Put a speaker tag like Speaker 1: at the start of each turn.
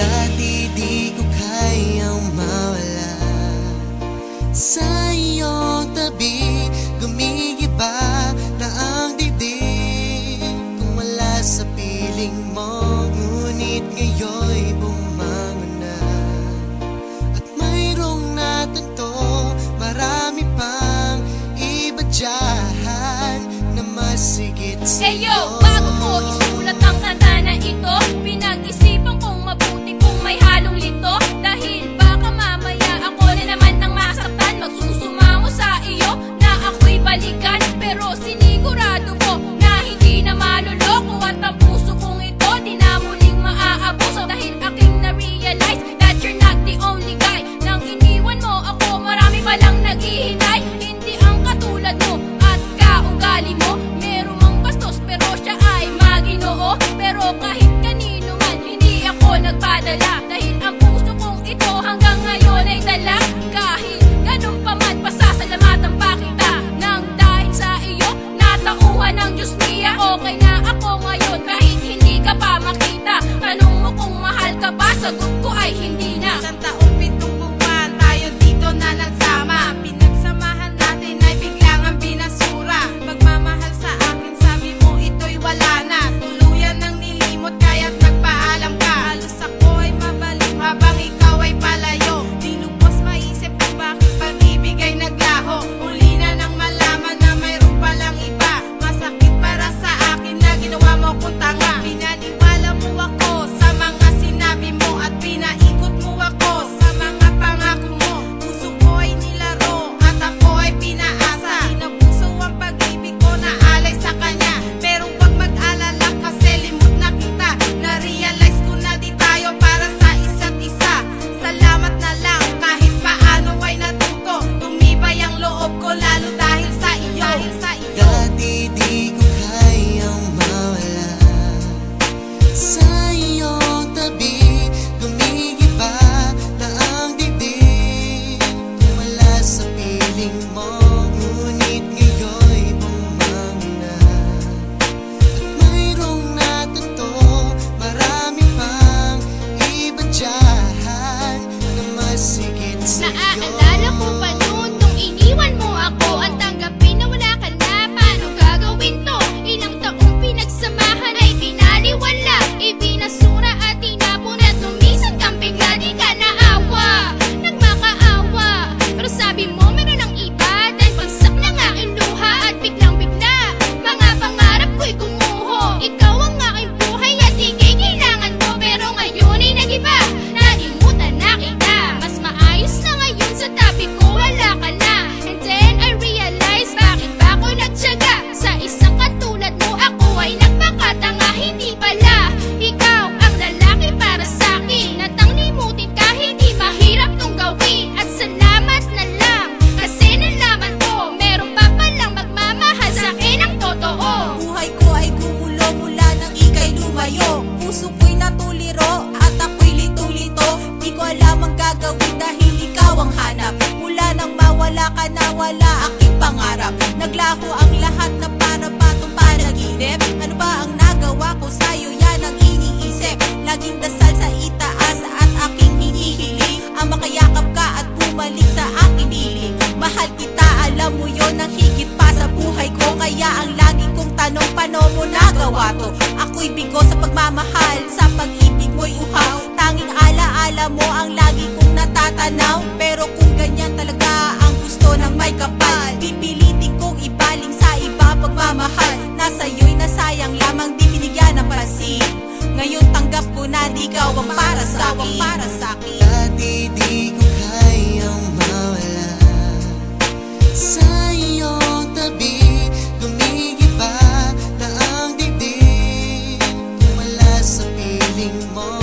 Speaker 1: Dati di ko kayang mawala. Sa iyong tabi Gumigiba na ang dibdib. Kung wala sa piling mo Ngunit ngayon'y bumangon na. At mayroong natanto Marami pang iba Na masigit sa'yo.
Speaker 2: hey, padala akong tanga. Pinaniwala mo ako sa mga sinabi mo At pinaikot mo ako sa mga pangako mo. Puso ko ay nilaro at ako ay pinaasa. Inabuso ang pag-ibig ko na alay sa kanya. Pero wag mag-alala kasi limot na kita. Na-realize ko na di tayo para sa isa't isa. Salamat na lang. sun. sa'yo. Puso ko'y natuliro at ako'y
Speaker 1: lito-lito. Di ko alam ang
Speaker 3: gagawin dahil ikaw ang hanap. Mula nang mawala ka na wala aking pangarap. Naglaho at ikaw ang para sa akin. Para sa akin.
Speaker 2: At hindi ko kayang mawala sa iyong tabi. Gumigiba na ang dibdib wala sa piling mo.